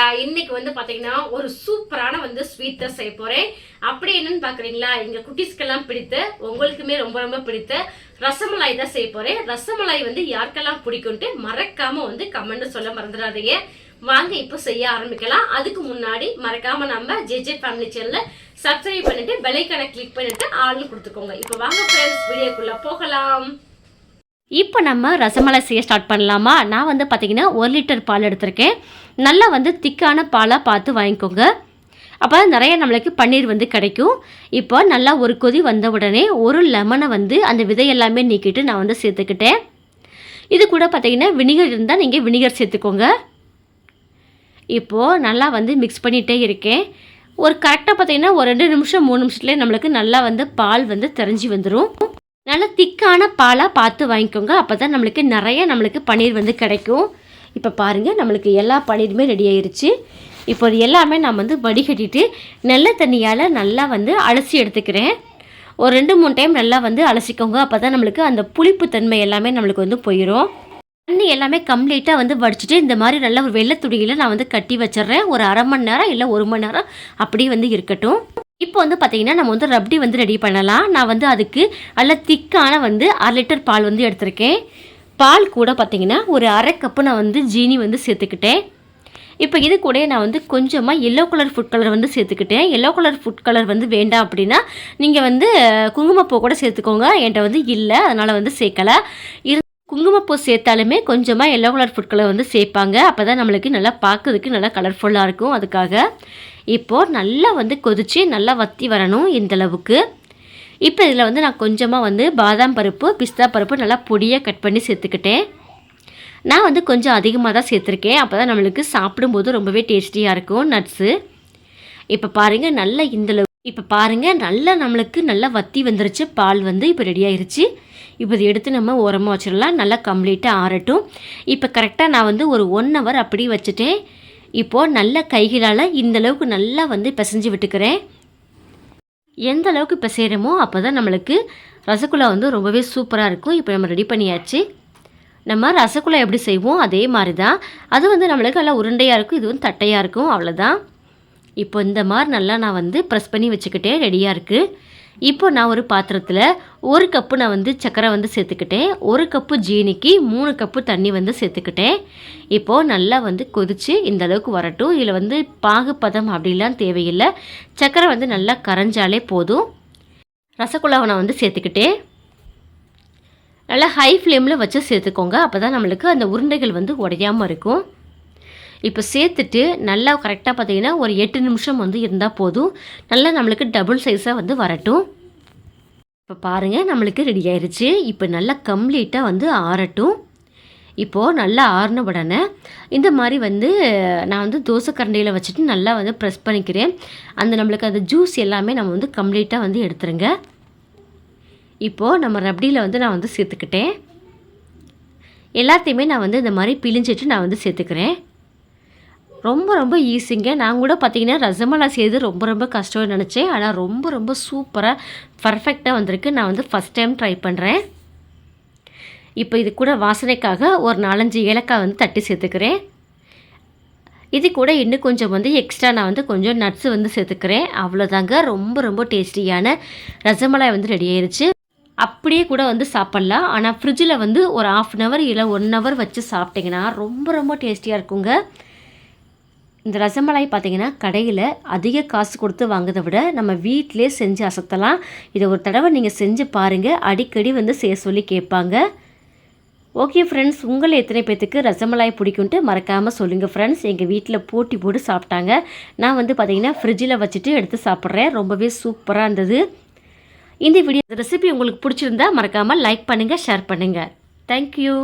இருக்கீங்க இன்னைக்கு வந்து பாத்தீங்கன்னா ஒரு சூப்பரான வந்து ஸ்வீட் தான் செய்ய போறேன். அப்படி என்னன்னு பாக்குறீங்களா? எங்க குட்டீஸ்க்கெல்லாம் பிடித்து உங்களுக்குமே ரொம்ப ரொம்ப பிடித்த ரசமலாய் தான் செய்ய போறேன். ரசமலாய் வந்து யாருக்கெல்லாம் பிடிக்கும்ட்டு மறக்காம வந்து கமெண்ட் சொல்ல மறந்துடாதீங்க. வாங்க இப்போ செய்ய ஆரம்பிக்கலாம். அதுக்கு முன்னாடி மறக்காம நம்ம ஜெஜே ஃபேமிலி சேனல சப்ஸ்கிரைப் பண்ணிட்டு பெலைக்கான கிளிக் பண்ணிட்டு ஆள்னு கொடுத்துக்கோங்க. இப்போ வாங்க ஃப்ரெண்ட்ஸ் வீடியோக்குள்ள போகலாம். இப்போ நம்ம ரசமலை செய்ய ஸ்டார்ட் பண்ணலாமா? நான் வந்து பார்த்தீங்கன்னா ஒரு லிட்டர் பால் எடுத்திருக்கேன். நல்லா வந்து திக்கான பாலாக பார்த்து வாங்கிக்கோங்க. அப்போ நிறைய நம்மளுக்கு பன்னீர் வந்து கிடைக்கும். இப்போ நல்லா ஒரு கொதி வந்த உடனே ஒரு லெமனை வந்து அந்த விதை எல்லாமே நீக்கிட்டு நான் வந்து சேர்த்துக்கிட்டேன். இது கூட பார்த்திங்கன்னா வினிகர் இருந்தால் நீங்கள் வினிகர் சேர்த்துக்கோங்க. இப்போது நல்லா வந்து மிக்ஸ் பண்ணிகிட்டே இருக்கேன். ஒரு கரெக்டாக பார்த்திங்கன்னா ஒரு ரெண்டு நிமிஷம் மூணு நிமிஷத்துலேயே நம்மளுக்கு நல்லா வந்து பால் வந்து தெரிஞ்சு வந்துடும் நல்ல திக்கான பாலாக பார்த்து வாங்கிக்கோங்க. அப்போ தான் நம்மளுக்கு நிறைய நம்மளுக்கு பன்னீர் வந்து கிடைக்கும். இப்போ பாருங்கள் நம்மளுக்கு எல்லா பன்னீருமே ரெடி ஆயிருச்சு. இப்போ எல்லாமே நான் வந்து வடிகட்டிட்டு நல்ல தண்ணியால் நல்லா வந்து அலசி எடுத்துக்கிறேன். ஒரு ரெண்டு மூணு டைம் நல்லா வந்து அலசிக்கோங்க. அப்போ தான் நம்மளுக்கு அந்த புளிப்பு தன்மை எல்லாமே நம்மளுக்கு வந்து போயிடும் தண்ணி எல்லாமே கம்ப்ளீட்டாக வந்து வடிச்சிட்டு இந்த மாதிரி நல்ல ஒரு வெள்ளை துணியில் நான் வந்து கட்டி வச்சிடுறேன். ஒரு அரை மணி நேரம் இல்லை ஒரு மணி நேரம் அப்படியே வந்து இருக்கட்டும். இப்போ வந்து பார்த்தீங்கன்னா நம்ம வந்து ரப்டி வந்து ரெடி பண்ணலாம். நான் வந்து அதுக்கு நல்ல திக்கான வந்து அரை லிட்டர் பால் வந்து எடுத்திருக்கேன். பால் கூட பார்த்தீங்கன்னா ஒரு அரை கப்பு நான் வந்து ஜீனி வந்து சேர்த்துக்கிட்டேன். இப்போ இது கூட நான் வந்து கொஞ்சமாக எல்லோ கலர் ஃபுட் கலர் வந்து சேர்த்துக்கிட்டேன். எல்லோ கலர் ஃபுட் கலர் வந்து வேண்டாம் அப்படின்னா நீங்கள் வந்து குங்குமப்பூ கூட சேர்த்துக்கோங்க. என்கிட்ட வந்து இல்லை அதனால் வந்து சேர்க்கலை. இரு குங்குமப்பூ சேர்த்தாலுமே கொஞ்சமாக எல்லோ கலர் ஃபுட் கலர் வந்து சேர்ப்பாங்க. அப்போ தான் நம்மளுக்கு நல்லா பார்க்கறதுக்கு நல்லா கலர்ஃபுல்லாக இருக்கும். அதுக்காக இப்போது நல்லா வந்து கொதித்து நல்லா வத்தி வரணும் இந்த அளவுக்கு. இப்போ இதில் வந்து நான் கொஞ்சமாக வந்து பாதாம் பருப்பு பிஸ்தா பருப்பு நல்லா பொடியாக கட் பண்ணி சேர்த்துக்கிட்டேன். நான் வந்து கொஞ்சம் அதிகமாக தான் சேர்த்துருக்கேன். அப்போ தான் நம்மளுக்கு சாப்பிடும்போது ரொம்பவே டேஸ்டியாக இருக்கும் நட்ஸு. இப்போ பாருங்கள் நல்லா இந்தளவு இப்போ பாருங்கள் நல்லா நம்மளுக்கு நல்லா வத்தி வந்துருச்சு. பால் வந்து இப்போ ரெடி ஆயிருச்சு. இப்போ இதை எடுத்து நம்ம ஓரமாக வச்சிடலாம். நல்லா கம்ப்ளீட்டாக ஆறட்டும். இப்போ கரெக்டாக நான் வந்து ஒரு ஒன் ஹவர் அப்படி வச்சுட்டேன். இப்போது நல்ல கைகளால் இந்த அளவுக்கு நல்லா வந்து பிசைஞ்சு விட்டுக்கிறேன். எந்த அளவுக்கு பிசைகிறோமோ அப்போ தான் நம்மளுக்கு ரசகுல்லா வந்து ரொம்பவே சூப்பராக இருக்கும். இப்போ நம்ம ரெடி பண்ணியாச்சு. நம்ம ரசகுல்லா எப்படி செய்வோம்? அதே மாதிரி தான் அது வந்து நம்மளுக்கு நல்லா உருண்டையாக இருக்கும். இது வந்து தட்டையாக இருக்கும். அவ்வளோதான் இப்போ இந்த மாதிரி நல்லா நான் வந்து ப்ரெஸ் பண்ணி வச்சுக்கிட்டே ரெடியாக இருக்குது இப்போ நான் ஒரு பாத்திரத்தில் ஒரு கப்பு நான் வந்து சர்க்கரை வந்து சேர்த்துக்கிட்டேன். ஒரு கப்பு ஜீனிக்கு மூணு கப்பு தண்ணி வந்து சேர்த்துக்கிட்டேன். இப்போது நல்லா வந்து கொதித்து இந்த அளவுக்கு வரட்டும். இதில் வந்து பாகுப்பதம் அப்படிலாம் தேவையில்லை. சர்க்கரை வந்து நல்லா கரைஞ்சாலே போதும். ரசகுல்லாவை நான் வந்து சேர்த்துக்கிட்டேன். நல்லா ஹை ஃப்ளேமில் வச்சு சேர்த்துக்கோங்க. அப்போ தான் நம்மளுக்கு அந்த உருண்டைகள் வந்து உடையாமல் இருக்கும். இப்போ சேர்த்துட்டு நல்லா கரெக்டாக பார்த்தீங்கன்னா ஒரு எட்டு நிமிஷம் வந்து இருந்தால் போதும். நல்லா நம்மளுக்கு டபுள் சைஸாக வந்து வரட்டும். இப்போ பாருங்கள் நம்மளுக்கு ரெடி ஆயிடுச்சு இப்போ நல்லா கம்ப்ளீட்டாக வந்து ஆறட்டும். இப்போது நல்லா ஆறின உடனே இந்த மாதிரி வந்து நான் வந்து தோசை கரண்டியில் வச்சுட்டு நல்லா வந்து ப்ரெஸ் பண்ணிக்கிறேன். அந்த நம்மளுக்கு அந்த ஜூஸ் எல்லாமே நம்ம வந்து கம்ப்ளீட்டாக வந்து எடுத்துருங்க. இப்போது நம்ம ரப்டியில் வந்து நான் வந்து சேர்த்துக்கிட்டேன். எல்லாத்தையுமே நான் வந்து இந்த மாதிரி பிழிஞ்சிட்டு நான் வந்து சேர்த்துக்கிறேன். ரொம்ப ரொம்ப ஈஸிங்க நான் கூட பார்த்தீங்கன்னா ரசமலாய் செய்து ரொம்ப ரொம்ப கஷ்டம்னு நினச்சேன். ஆனால் ரொம்ப ரொம்ப சூப்பராக பர்ஃபெக்டாக வந்திருக்கு. நான் வந்து ஃபஸ்ட் டைம் ட்ரை பண்ணுறேன் இப்போ இது கூட வாசனைக்காக ஒரு நாலஞ்சு ஏலக்காய் வந்து தட்டி சேர்த்துக்கிறேன். இது கூட இன்னும் கொஞ்சம் வந்து எக்ஸ்ட்ரா நான் வந்து கொஞ்சம் நட்ஸ் வந்து சேர்த்துக்கிறேன். அவ்வளோதாங்க ரொம்ப ரொம்ப டேஸ்டியான ரசமலாய் வந்து ரெடி ஆயிருச்சு. அப்படியே கூட வந்து சாப்பிட்லாம். ஆனால் ஃப்ரிட்ஜில் வந்து ஒரு ஆஃப் அன் ஹவர் இல்லை ஒன் ஹவர் வச்சு சாப்பிட்டிங்கன்னா ரொம்ப ரொம்ப டேஸ்டியாக இருக்குங்க. இந்த ரசமலாய் பார்த்தீங்கன்னா கடையில் அதிக காசு கொடுத்து வாங்குறதை விட நம்ம வீட்டிலே செஞ்சு அசத்தலாம். இதை ஒரு தடவை நீங்கள் செஞ்சு பாருங்கள் அடிக்கடி வந்து செய்ய சொல்லி கேட்பாங்க. ஓகே ஃப்ரெண்ட்ஸ் உங்களை எத்தனை பேர்த்துக்கு ரசமலாய் பிடிக்கும்ட்டு மறக்காமல் சொல்லுங்கள் ஃப்ரெண்ட்ஸ் எங்கள் வீட்டில் போட்டி போட்டு சாப்பிட்டாங்க. நான் வந்து பார்த்தீங்கன்னா ஃப்ரிட்ஜில் வச்சுட்டு எடுத்து சாப்பிட்றேன். ரொம்பவே சூப்பராக இருந்தது. இந்த வீடியோ ரெசிபி உங்களுக்கு பிடிச்சிருந்தா மறக்காமல் லைக் பண்ணுங்கள் ஷேர் பண்ணுங்கள் தேங்க்யூ